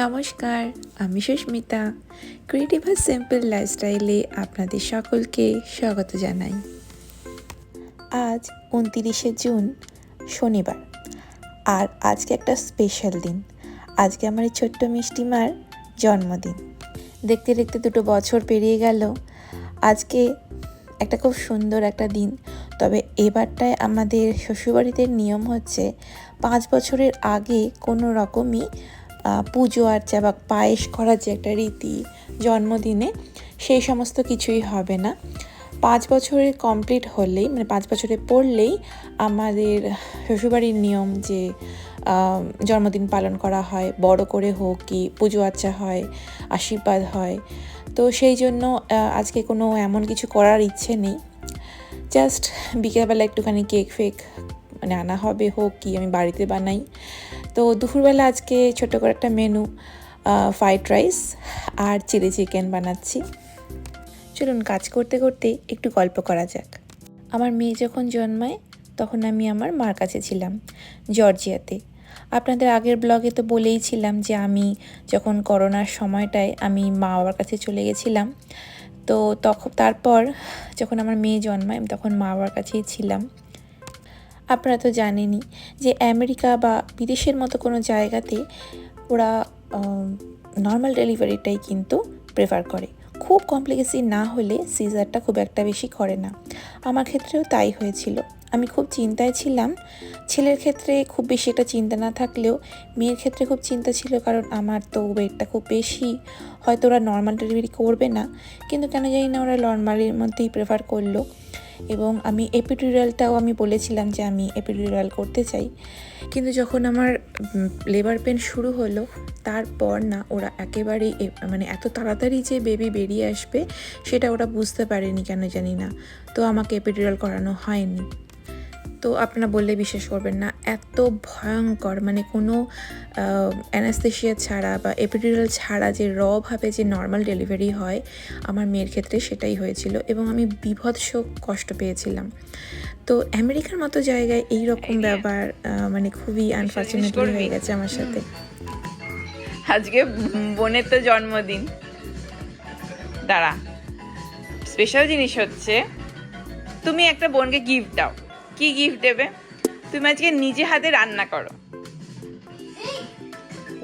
নমস্কার, আমি সুস্মিতা। ক্রিয়েটিভ আর সিম্পল লাইফস্টাইলে আপনাদের সকলকে স্বাগত জানাই। আজ উনতিরিশে জুন, শনিবার। আর আজকে একটা স্পেশাল দিন। আজকে আমার এই ছোট্ট মিষ্টিমার জন্মদিন। দেখতে দেখতে দুটো বছর পেরিয়ে গেল। আজকে একটা খুব সুন্দর একটা দিন। তবে এবারটায় আমাদের শ্বশুরবাড়িতে নিয়ম হচ্ছে, পাঁচ বছরের আগে কোনো রকমই পুজো আর্চা বা পায়েস করার যে একটা রীতি, জন্মদিনে সেই সমস্ত কিছুই হবে না। পাঁচ বছরের কমপ্লিট হলেই মানে পাঁচ বছরে পড়লেই আমাদের শ্বশুরবাড়ির নিয়ম যে জন্মদিন পালন করা হয়, বড় করে হোক কি পুজো আর্চা হয়, আশীর্বাদ হয়। তো সেই জন্য আজকে কোনো এমন কিছু করার ইচ্ছে নেই। জাস্ট বিকেলবেলা একটুখানি কেক ফেক মানে আনা হবে হোক কি আমি বাড়িতে বানাই। তো দুপুরবেলা আজকে ছোট করে একটা মেনু ফ্রাইড রাইস আর চিলি চিকেন বানাচ্ছি। চলুন কাজ করতে করতে একটু গল্প করা যাক। আমার মেয়ে যখন জন্মায়, তখন আমি আমার মার কাছে ছিলাম, জর্জিয়াতে। আপনাদের আগের ব্লগে তো বলেইছিলাম যে আমি যখন করোনার সময়টায় আমি মা বাবার কাছে চলে গেছিলাম, তো তখন তারপর যখন আমার মেয়ে জন্মায় তখন মা বাবার কাছেই ছিলাম। আপনারা তো জানেনই যে আমেরিকা বা বিদেশের মতো কোনো জায়গাতে ওরা নর্মাল ডেলিভারিটাই কিন্তু প্রেফার করে। খুব কমপ্লিকেসি না হলে সিজারটা খুব একটা বেশি করে না। আমার ক্ষেত্রেও তাই হয়েছিল। আমি খুব চিন্তায় ছিলাম। ছেলের ক্ষেত্রে খুব বেশি একটা চিন্তা না থাকলেও মেয়ের ক্ষেত্রে খুব চিন্তা ছিল কারণ আমার তো ওয়েটটা খুব বেশি। হয়তো ওরা নর্মাল ডেলিভারি করবে না, কিন্তু কেন জানি না ওরা নর্মালের মধ্যেই প্রেফার করল। এবং আমি এপিডিউরালটাও আমি বলেছিলাম যে আমি এপিডিউরাল করতে চাই। কিন্তু যখন আমার লেবার পেন শুরু হলো, তারপর না ওরা একেবারেই মানে এত তাড়াতাড়ি যে বেবি বেরিয়ে আসবে, সেটা ওরা বুঝতে পারেনি কেন জানি না। তো আমাকে এপিডিউরাল করানো হয়নি। তো আপনারা বললে বিশ্বাস করবেন না এত ভয়ঙ্কর মানে কোনো অ্যানাস্থেশিয়া ছাড়া বা এপিডিউরাল ছাড়া যে রভাবে যে নর্মাল ডেলিভারি হয় আমার মেয়ের ক্ষেত্রে সেটাই হয়েছিল এবং আমি বিভৎস কষ্ট পেয়েছিলাম। তো আমেরিকার মতো জায়গায় এই রকম ব্যাপার মানে খুবই আনফর্চুনেটলি হয়ে গেছে আমার সাথে। আজকে বোনের তো জন্মদিন। দাঁড়া স্পেশাল জিনিস হচ্ছে তুমি একটা বোনকে গিফট দাও। কি গিফট দেবে? তুমি আজকে নিজে হাতে রান্না করো।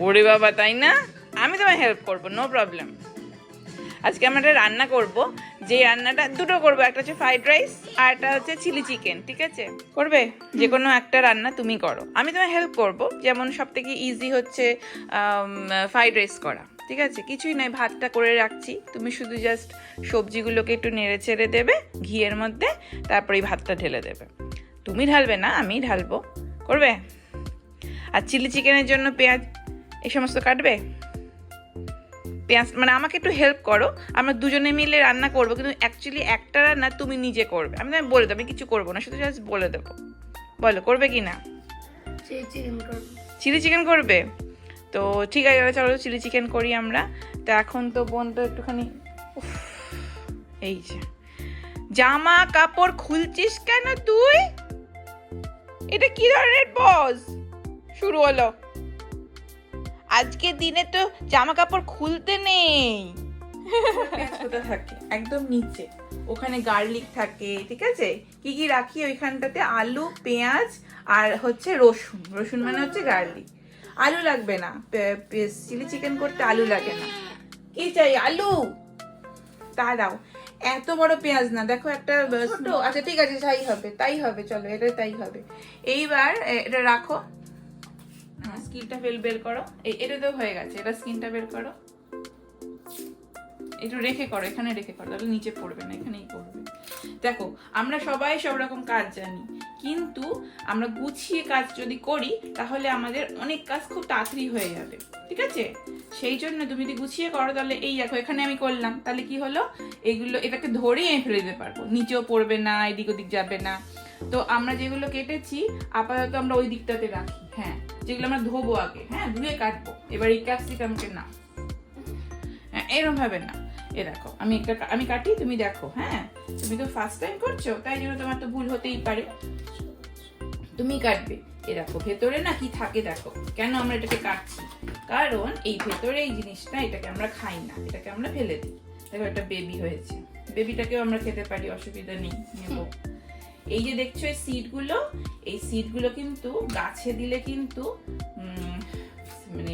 ওরে বাবা তাই না? আমি তোমায় হেল্প করব নো প্রবলেম আজকে আমরা একটা রান্না করব যে রান্নাটা দুটো করব একটা হচ্ছে ফ্রাইড রাইস আর একটা হচ্ছে চিলি চিকেন ঠিক আছে? করবে? যে কোনো একটা রান্না তুমি করো। আমি তোমায় হেল্প করব যেমন সব থেকে ইজি হচ্ছে ফ্রাইড রাইস করা ঠিক আছে? কিছুই নয় ভাতটা করে রাখছি। তুমি শুধু জাস্ট সবজিগুলোকে একটু নেড়ে চেড়ে দেবে ঘিয়ের মধ্যে তারপরে ভাতটা ঢেলে দেবে। তুমি ঢালবে না আমি ঢালবো। করবে? আর চিলি চিকেনের জন্য পেঁয়াজ এই সমস্ত কাটবে? পেঁয়াজ মানে আমাকে একটু হেল্প করো আমরা দুজনে মিলে রান্না করব কিন্তু অ্যাকচুয়ালি একটা রান্না তুমি নিজে করবে। আমি তোমায় বলে দেবো আমি কিছু করব না শুধু জাস্ট বলে দেবো। বলো করবে কি না চিলি চিকেন করবে? তো ঠিক আছে চলো চিলি চিকেন করি আমরা। তো এখন তো বোন তো একটুখানি উফ, এই যে। জামা কাপড় খুলছিস কেন তুই? এটা কি ধরনের বস শুরু হলো। আজকে দিনে তো জামা কাপড় খুলতে নেই। থাকে, একদম নিচে। ওখানে গার্লিক থাকে, ঠিক আছে? কি কি রাখি ওইখানটাতে? আলু, পেঁয়াজ আর হচ্ছে রসুন। রসুন মানে হচ্ছে গার্লিক আলু লাগবে না। চিলি চিকেন করতে আলু লাগে না। কি চাই? আলু! তা দাও এত বড় পেঁয়াজ না দেখো একটা ছোট। আচ্ছা ঠিক আছে তাই হবে তাই হবে চলো এটা তাই হবে। এইবার এটা রাখো। স্কিনটা বের বের করো। এটা তো হয়ে গেছে এটা স্কিনটা বের করো। একটু রেখে করো এখানে রেখে করো তাহলে নিচে পড়বে না এখানেই পড়বে। দেখো আমরা সবাই সব রকম কাজ জানি কিন্তু আমরা গুছিয়ে কাজ যদি করি তাহলে আমাদের অনেক কাজ খুব তাড়াতাড়ি হয়ে যাবে ঠিক আছে? সেই জন্য তুমি যদি গুছিয়ে করো, তাহলে এই দেখো, এখানে আমি করলাম। তাহলে কি হলো? এগুলো, এটাকে ধরেই আমি ফেলে দিতে পারব। নিচেও পড়বে না, এদিক ওদিক যাবে না। তো আমরা যেগুলো কেটেছি, আপাতত আমরা ওই দিকটাতে রাখি। হ্যাঁ যেগুলো আমরা ধোবো আগে। হ্যাঁ ধুয়ে কাটবো। এবার এই ক্যাপসিকামকে না হ্যাঁ এরকম ভাবে না এ দেখো, আমি একটা আমি কাটি, তুমি দেখো। হ্যাঁ তুমি তো ফার্স্ট টাইম করছ, তাই জন্য তোমার তো ভুল হতেই পারে। তুমি কাটবে। এ দেখো ভেতরে না কি থাকে দেখো কেন আমরা এটাকে কাটছি? কারণ এই ভেতরে এই জিনিসটা এটাকে আমরা খাই না এটাকে আমরা ফেলে দিই। দেখো একটা বেবি হয়েছে। বেবিটাকেও আমরা খেতে পারি অসুবিধা নেই নেব। এই যে দেখছ এই সিডগুলো এই সিডগুলো কিন্তু গাছে দিলে কিন্তু মানে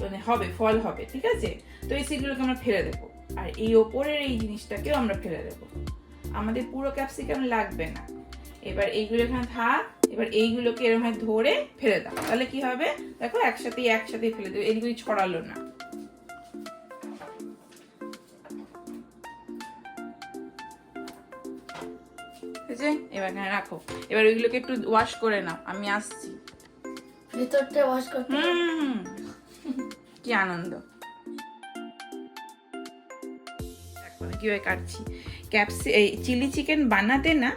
মানে হবে ফল হবে ঠিক আছে? তো এই সিডগুলোকে আমরা ফেলে দেবো। আর এই ওপরের এই জিনিসটাকেও আমরা ফেলে দেবো। আমাদের পুরো ক্যাপসিকাম লাগবে না। এবার এইগুলো এখানে থাক। এবার এইগুলোকে এরকম ধরে ফেলে দাও। তাহলে কি হবে? দেখো একসাথেই একসাথেই ফেলে দেবো। এইগুলি ছড়ালো না। আছে এবার এখানে রাখো। এবার ওইগুলোকে একটু ওয়াশ করে নাও। আমি আসছি। ভিতরটা ওয়াশ করতে। হুম। কি আনন্দ। কীভাবে কাটছি। ক্যাপসি এই চিলি চিকেন বানাতে না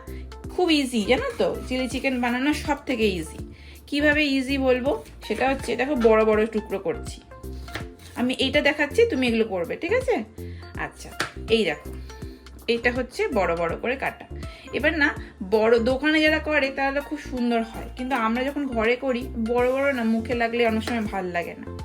খুব ইজি জানো তো? চিলি চিকেন বানানো সব থেকে ইজি কীভাবে ইজি বলব? সেটা হচ্ছে দেখো বড় বড় টুকরো করছি। আমি এইটা দেখাচ্ছি, তুমি এগুলো করবে, ঠিক আছে? আচ্ছা এই দেখো। এটা হচ্ছে বড় বড় করে কাটা। এবার না বড় দোকানে যারা করে তারা খুব সুন্দর হয়। কিন্তু আমরা যখন ঘরে করি বড় বড় না মুখে লাগলে অনেক সময় ভালো লাগে না।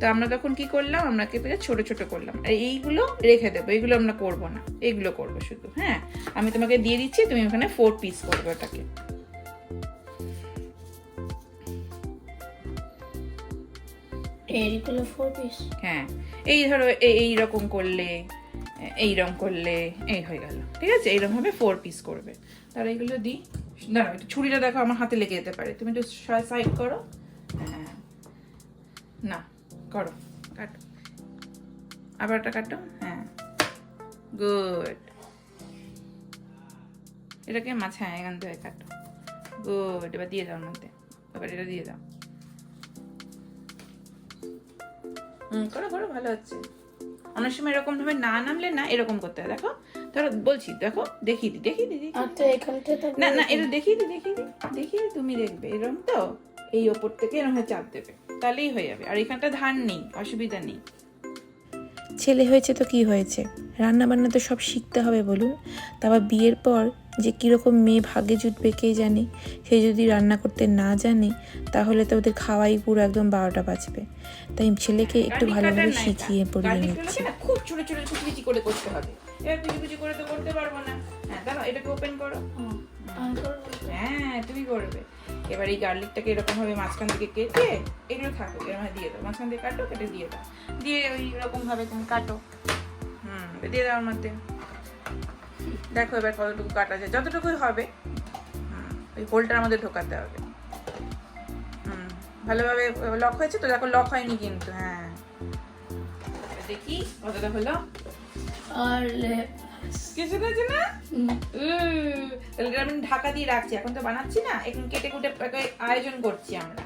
তো আমরা তখন কি করলাম আমরা কেটে ছোট ছোট করলাম। আর এইগুলো রেখে দেবো এইগুলো আমরা করব না। এইগুলো করব শুধু হ্যাঁ? আমি তোমাকে দিয়ে দিচ্ছি তুমি ওখানে ফোর পিস করবে ওটাকে। এইগুলো ফোর পিস হ্যাঁ এই ধরো এই- রকম করলে এই রকম করলে এই হয়ে গেল। ঠিক আছে? এইরকম ভাবে ফোর পিস করবে। তাহলে এগুলো দিই। দাঁড়াও একটু ছুরিটা দেখো, আমার হাতে লেগে যেতে পারে। তুমি একটু সাইড করো। হ্যাঁ। না, করো, কাটো। আবার একটা কাটো। হ্যাঁ। গুড। এটাকে মাছ হ্যাঁ এখান থেকে কাটো। গুড, এবার দিয়ে দাও মধ্যে এবার এটা দিয়ে দাও। হুম, করো করো, ভালো হচ্ছে। অনেক সময় এরকম ভাবে না নামলে না এরকম করতে হয়, দেখো। ধরো বলছি দেখো দেখিয়ে দি দেখিয়ে দি তো না না এটা দেখিয়ে দি দেখিয়ে দি দেখিয়ে দি, তুমি দেখবে এরকম তো? এই ওপর থেকে এরকম চাপ দেবে তাহলেই হয়ে যাবে। আর এখানটা ধান নেই অসুবিধা নেই। ছেলে হয়েছে তো কি হয়েছে? রান্না বান্না তো সব শিখতে হবে বলুন। তারপর বিয়ের পর যে কীরকম মেয়ে ভাগে জুটবে কে জানে? সে যদি রান্না করতে না জানে তাহলে তো ওদের খাওয়াই পুরো একদম বারোটা বাজবে। তাই ছেলেকে একটু ভালোভাবে। শিখিয়ে পড়িয়ে নিচ্ছি। খুব ছোটো ছোটো করে করতে হবে। এবার কুচি কুচি করে তো করতে পারব না। হ্যাঁ দাঁড়াও এটাকে ওপেন করো। হ্যাঁ তুমি করবে। এবার এই গার্লিকটাকে এরকম ভাবে মাঝখান থেকে কেটে এগুলো থাকো এরকম দিয়ে দাও। মাঝখান থেকে কাটো কেটে দিয়ে দাও। দিয়ে ওই রকম ভাবে তুমি কাটো। হুম দিয়ে দাও মধ্যে। দেখো এবার কতটুকু কাটা যায়। যতটুকুই হবে ওই হোলটার মধ্যে ঢোকাতে হবে। হুম ভালোভাবে লক হয়েছে তো? দেখো লক হয়নি কিন্তু হ্যাঁ। দেখি কতটা হলো। আর লে- কিছু না? আমি ঢাকা দিয়ে রাখছি। এখন তো বানাচ্ছি না এখন কেটে কুটে আয়োজন করছি আমরা।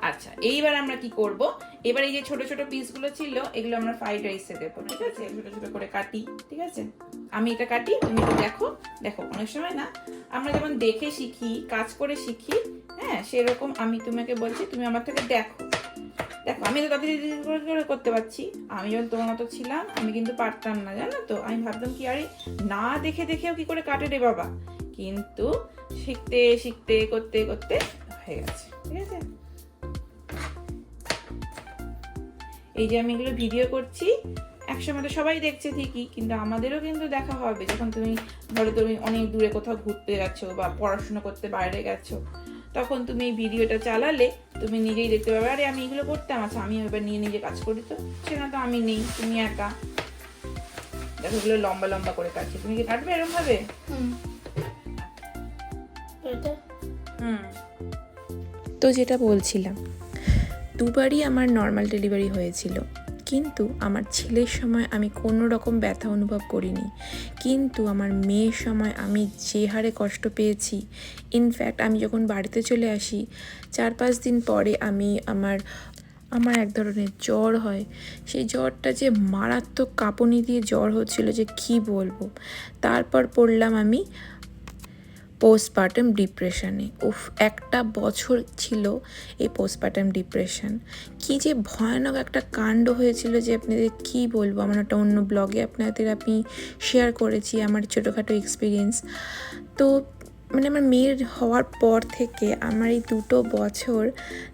আচ্ছা এইবার আমরা কি করব? এবার এই যে ছোট ছোট পিসগুলো ছিল এগুলো আমরা ফ্রাইড রাইসে দেবো ঠিক আছে? ছোট ছোট করে কাটি ঠিক আছে? আমি এটা কাটি তুমি দেখো। দেখো অনেক সময় না আমরা যেমন দেখে শিখি কাজ করে শিখি হ্যাঁ সেরকম আমি তোমাকে বলছি তুমি আমার থেকে দেখো। দেখো, আমি তো করে করে করতে পারছি। আমি যখন তোমার মতো ছিলাম, আমি কিন্তু পারতাম না, জানো তো? আমি ভাবতাম কি, আরে না দেখে দেখেও কি করে কাটে রে বাবা? কিন্তু শিখতে শিখতে করতে করতে হয়ে গেছে, ঠিক আছে? এই যে আমি এগুলো ভিডিও করছি, একসময় তো সবাই দেখছে ঠিকই, কিন্তু আমাদেরও কিন্তু দেখা হবে। যখন তুমি, ধরো তুমি অনেক দূরে কোথাও ঘুরতে গেছো বা পড়াশোনা করতে বাইরে গেছো তখন তুমি এই ভিডিওটা চালালে তুমি নিজেই দেখতে পাবে আরে আমি এগুলো করতাম আচ্ছা আমি এবার নিয়ে নিজে কাজ করি তো। সেখানে তো আমি নেই তুমি একা। দেখো এগুলো লম্বা লম্বা করে কাটছি তুমি কি কাটবে এরকম ভাবে হুম। এটা? হুম। তো যেটা বলছিলাম দুবারই আমার নর্মাল ডেলিভারি হয়েছিল। কিন্তু আমার ছেলের সময় আমি কোনো রকম ব্যথা অনুভব করিনি। কিন্তু আমার মেয়ের সময় আমি যে হারে কষ্ট পেয়েছি ইনফ্যাক্ট আমি যখন বাড়িতে চলে আসি চার পাঁচ দিন পরে আমি আমার আমার এক ধরনের জ্বর হয়। সেই জ্বরটা যে মারাত্মক কাঁপুনি দিয়ে জ্বর হচ্ছিল যে কী বলব? তারপর পড়লাম আমি পোস্টপার্টাম ডিপ্রেশনে উফ, একটা বছর ছিল এই পোস্টপার্টাম ডিপ্রেশন কি যে ভয়ানক একটা কাণ্ড হয়েছিল যে আপনাদের কি বলব? আমার একটা অন্য ব্লগে আপনাদের আমি শেয়ার করেছি, আমার ছোটোখাটো এক্সপিরিয়েন্স তো মানে আমার মেয়ের হওয়ার পর থেকে আমার এই দুটো বছর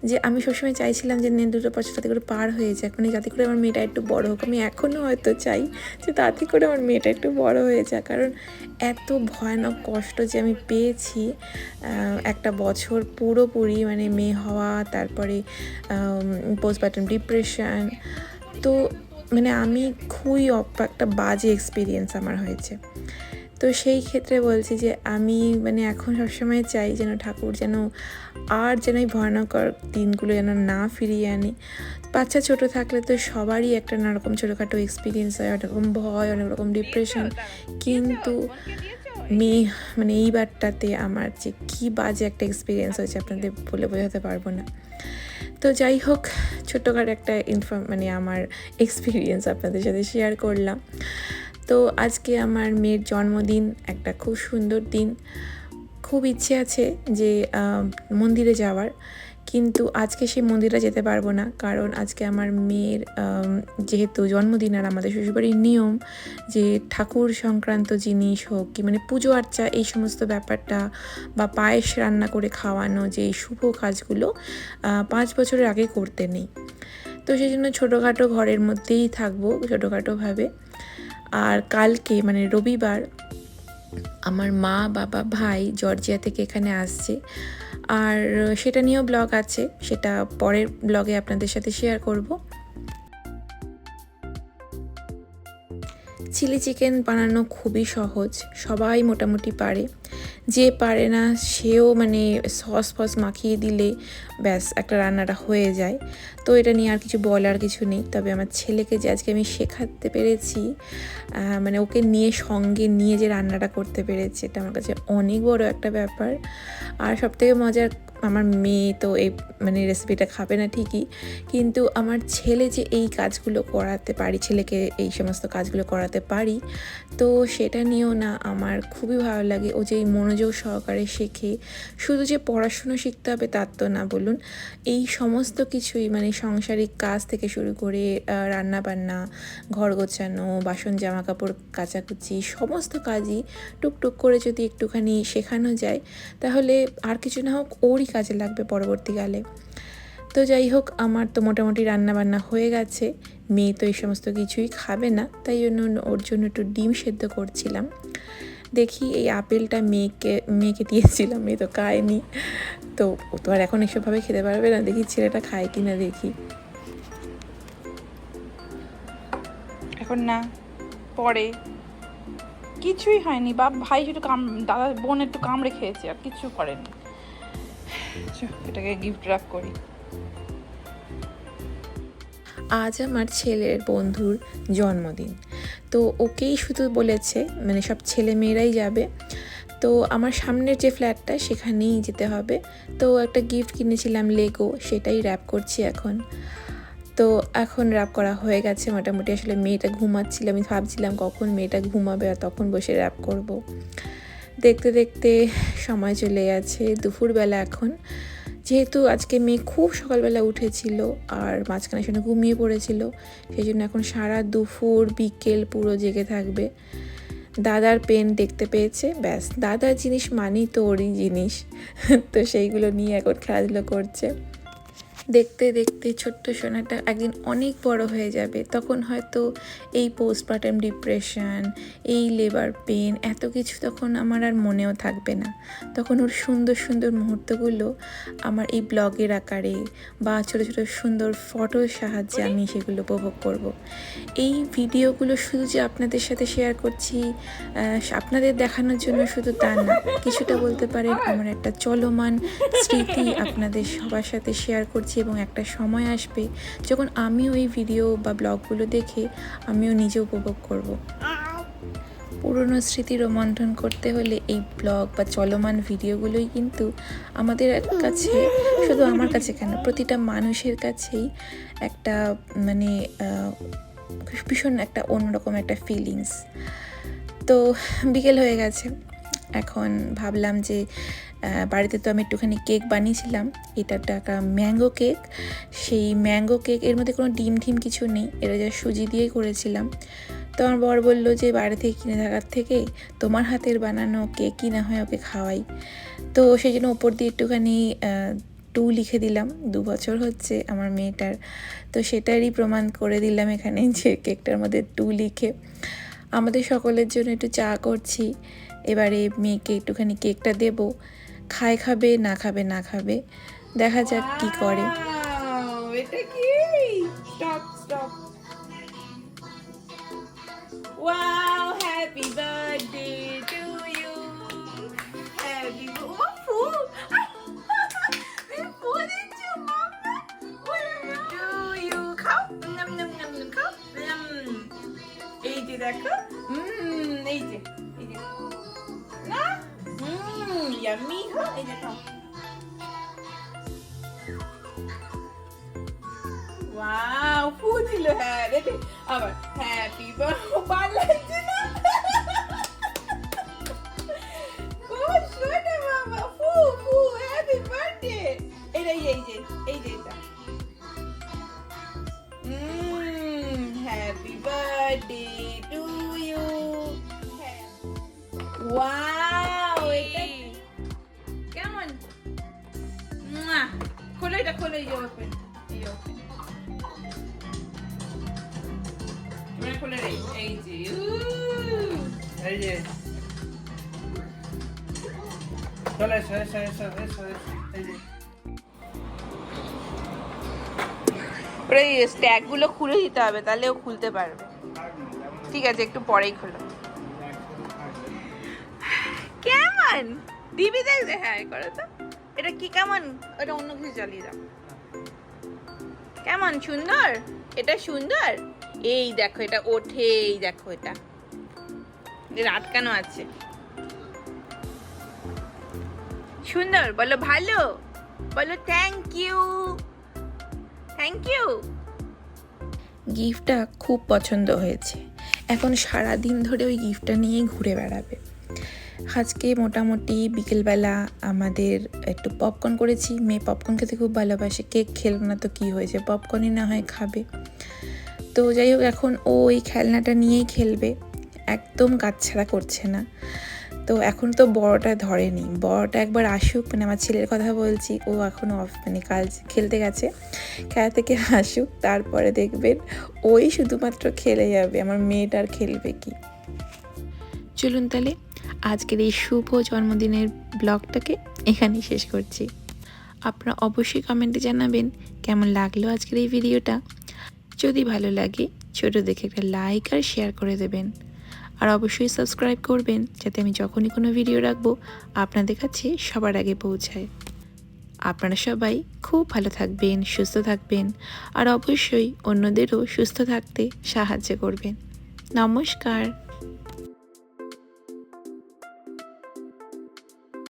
যে আমি সবসময় চাইছিলাম যে নে দুটো বছর তাতে করে পার হয়ে যাক মানে যাতে করে আমার মেয়েটা একটু বড় হোক। আমি এখনও হয়তো চাই যে তাতে করে আমার মেয়েটা একটু বড় হয়ে যাক। কারণ এত ভয়ানক কষ্ট যে আমি পেয়েছি একটা বছর পুরোপুরি মানে মেয়ে হওয়া, তারপরে পোস্টপার্টাম ডিপ্রেশন তো মানে আমি খুবই একটা বাজে এক্সপিরিয়েন্স আমার হয়েছে। তো সেই ক্ষেত্রে বলছি যে আমি মানে এখন সবসময় চাই যেন ঠাকুর যেন আর যেন এই ভয়ানকর দিনগুলো যেন না ফিরিয়ে আনে। বাচ্চা ছোট থাকলে তো সবারই একটা নানারকম ছোটোখাটো এক্সপিরিয়েন্স হয় অনেক রকম ভয় অনেক রকম ডিপ্রেশন কিন্তু মেয়ে মানে এইবারটাতে আমার যে কী বাজে একটা এক্সপিরিয়েন্স হয়েছে আপনাদের বলে বোঝাতে পারব না। তো যাই হোক ছোটোখাটো একটা ইনফর্ম মানে আমার এক্সপিরিয়েন্স আপনাদের সাথে শেয়ার করলাম। তো আজকে আমার মেয়ের জন্মদিন, একটা খুব সুন্দর দিন। খুব ইচ্ছে আছে যে মন্দিরে যাওয়ার। কিন্তু আজকে সেই মন্দিরে যেতে পারব না। কারণ আজকে আমার মেয়ের যেহেতু জন্মদিন আর আমাদের শ্বশুরবাড়ির নিয়ম যে, ঠাকুর সংক্রান্ত জিনিস হোক কি মানে পুজো আর্চা এই সমস্ত ব্যাপারটা বা পায়েস রান্না করে খাওয়ানো যে শুভ কাজগুলো পাঁচ বছরের আগে করতে নেই। তো সেই জন্য ছোটোখাটো ঘরের মধ্যেই থাকব ছোটোখাটোভাবে। আর কালকে মানে রবিবার, আমার মা, বাবা, ভাই জর্জিয়া থেকে এখানে আসছে। আর সেটা নিয়েও ব্লগ আছে, সেটা পরের ব্লগে আপনাদের সাথে শেয়ার করব। চিলি চিকেন বানানো খুবই সহজ, সবাই মোটামুটি পারে। যে পারে না, সেও মানে সস ফস মাখিয়ে দিলে ব্যাস একটা রান্নাটা হয়ে যায়। তো এটা নিয়ে আর কিছু বলার কিছু নেই। তবে আমার ছেলেকে যে আজকে আমি শেখাতে পেরেছি মানে ওকে নিয়ে সঙ্গে নিয়ে যে রান্নাটা করতে পেরেছি, এটা আমার কাছে অনেক বড় একটা ব্যাপার। আর সবথেকে মজার, আমার মেয়ে তো এই মানে রেসিপিটা খাবে না ঠিকই, কিন্তু আমার ছেলে যে এই কাজগুলো করাতে পারি, ছেলেকে এই সমস্ত কাজগুলো করাতে পারি, তো সেটা নিয়েও না আমার খুবই ভালো লাগে। ও যে মনোযোগ সহকারে শেখে। শুধু যে পড়াশুনো শিখতে হবে তার তো না, বলুন। এই সমস্ত কিছুই মানে সাংসারিক কাজ থেকে শুরু করে রান্না বান্না ঘর গোছানো, বাসন জামা কাপড় কাচাকুচি, সমস্ত কাজই টুকটুক করে যদি একটুখানি শেখানো যায়, তাহলে আর কিছু না হোক ওরই কাজে লাগবে পরবর্তীকালে। তো যাই হোক, আমার তো মোটামুটি রান্না বান্না হয়ে গেছে। মেয়ে তো এই সমস্ত কিছুই খাবে না, তাই জন্য ওর জন্য একটু ডিম সেদ্ধ করছিলাম। দেখি এই আপেলটা মেয়েকে মেয়েকে দিয়েছিলাম, মেয়ে তো খায়নি। তো ও তো আর এখন এসবভাবে খেতে পারবে না। দেখি ছেলেটা খায় কি না দেখি। এখন না, পরে। কিছুই হয়নি। বাপ, ভাই একটু কাম, দাদা বোন একটু কামড়ে খেয়েছে, আর কিছু করেনি। এটাকে গিফট র্যাপ করি। আজ আমার ছেলের বন্ধুর জন্মদিন। তো ওকেই শুধু বলেছে মানে সব ছেলে মেয়েরাই যাবে। তো আমার সামনের যে ফ্ল্যাটটা সেখানেই যেতে হবে। তো একটা গিফট কিনেছিলাম লেগো সেটাই র্যাপ করছি এখন। তো এখন র্যাপ করা হয়ে গেছে মোটামুটি। আসলে মেয়েটা ঘুমাচ্ছিল, আমি ভাবছিলাম কখন মেয়েটা ঘুমাবে আর তখন বসে র্যাপ করব। দেখতে দেখতে সময় চলে গেছে, দুপুরবেলা এখন। যেহেতু আজকে মেয়ে খুব সকালবেলা উঠেছিল আর মাঝখানে শুনে ঘুমিয়ে পড়েছিল, সেই জন্য এখন সারা দুপুর, বিকেল পুরো জেগে থাকবে। দাদার পেন দেখতে পেয়েছে, ব্যাস। দাদার জিনিস মানেই তো ওরই জিনিস। তো সেইগুলো নিয়ে এখন খেলাধুলো করছে। দেখতে দেখতে ছোট্ট সোনাটা একদিন অনেক বড় হয়ে যাবে। তখন হয়তো এই পোস্টপার্টাম ডিপ্রেশন এই লেবার পেন এত কিছু তখন আমার আর মনেও থাকবে না। তখন ওর সুন্দর সুন্দর মুহূর্তগুলো আমার এই ব্লগের আকারে বা ছোটো ছোটো সুন্দর ফটোর সাহায্যে আমি সেগুলো উপভোগ করব। এই ভিডিওগুলো শুধু যে আপনাদের সাথে শেয়ার করছি আপনাদের দেখানোর জন্য শুধু তা না, কিছুটা বলতে পারেন আমার একটা চলমান স্মৃতি আপনাদের সবার সাথে শেয়ার করছি। এবং একটা সময় আসবে যখন আমিও এই ভিডিও বা ব্লগগুলো দেখে আমিও নিজে উপভোগ করব। পুরনো স্মৃতি রোমন্থন করতে হলে এই ব্লগ বা চলমান ভিডিওগুলোই কিন্তু আমাদের কাছে, শুধু আমার কাছে কেন, প্রতিটা মানুষের কাছেই একটা মানে ভীষণ একটা অন্যরকম একটা ফিলিংস তো বিকেল হয়ে গেছে, এখন ভাবলাম যে বাড়িতে তো আমি একটুখানি কেক বানিয়েছিলাম। এটা একটা ম্যাঙ্গো কেক। সেই ম্যাঙ্গো কেক, এর মধ্যে কোনো ডিম টিম কিছু নেই। এটা যা সুজি দিয়েই করেছিলাম। তো আমার বর বলল যে বাইরে থেকে কিনে থাকার থেকে তোমার হাতের বানানো কেক কিনা হয় ওকে খাওয়াই। তো সেই জন্য ওপর দিয়ে একটুখানি টু লিখে দিলাম। দু বছর হচ্ছে আমার মেয়েটার। তো সেটারই প্রমাণ করে দিলাম এখানে যে কেকটার মধ্যে টু লিখে। আমাদের সকলের জন্য একটু চা করছি। এবারে মেয়েকে একটুখানি কেকটা দেব। খায় খাবে, না খাবে না খাবে। দেখা যাক কি করে। এটা কি? স্টপ স্টপ ওয়াও ইয়াম্মি এই যে খাও ওয়াও ফুল দিল হ্যাঁ রে আবার ওরা এই স্ট্যাকগুলো খুলে দিতে হবে, তাহলে ও খুলতে পারবে। ঠিক আছে, একটু পরেই খোলো। কেমন? দিবি দেখবে হ্যাঁ করো তো। এটা কি কেমন? এটা অন্য কিছু চালিয়ে দাও। কেমন, সুন্দর? এটা সুন্দর? এই দেখো, এটা ওঠে, এই দেখো এটা। আটকানো আছে। সুন্দর, বলো ভালো। বলো থ্যাংক ইউ থ্যাংক ইউ গিফটটা খুব পছন্দ হয়েছে। এখন সারা দিন ধরে ওই গিফটটা নিয়েই ঘুরে বেড়াবে। আজকে মোটামুটি বিকেলবেলা আমাদের একটু পপকর্ন করেছি। মেয়ে পপকর্ন খেতে খুব ভালোবাসে। কেক খেলো না তো কী হয়েছে? পপকর্নই না হয় খাবে। তো যাই হোক, এখন ও ওই খেলনাটা নিয়েই খেলবে। একদম কাছছাড়া করছে না। তো এখন তো বড়টা ধরেনি। বড়টা একবার আসুক মানে আমার ছেলের কথা বলছি, ও এখন অফ মানে কাল খেলতে গেছে। খেলা থেকে আসুক, তারপরে দেখবেন ওই শুধুমাত্র খেলে যাবে, আমার মেয়েটা আর খেলবে কি। চলুন তাহলে আজকের এই শুভ জন্মদিনের ব্লগটাকে এখানেই শেষ করছি। আপনারা অবশ্যই কমেন্টে জানাবেন কেমন লাগল আজকের এই ভিডিওটা যদি ভালো লাগে, ছোট দেখে একটা লাইক আর শেয়ার করে দেবেন। আর অবশ্যই সাবস্ক্রাইব করবেন যাতে আমি যখনই কোনো ভিডিও রাখব, আপনাদের কাছে সবার আগে পৌঁছায়। আপনারা সবাই খুব ভালো থাকবেন, সুস্থ থাকবেন আর অবশ্যই অন্যদেরও সুস্থ থাকতে সাহায্য করবেন। নমস্কার।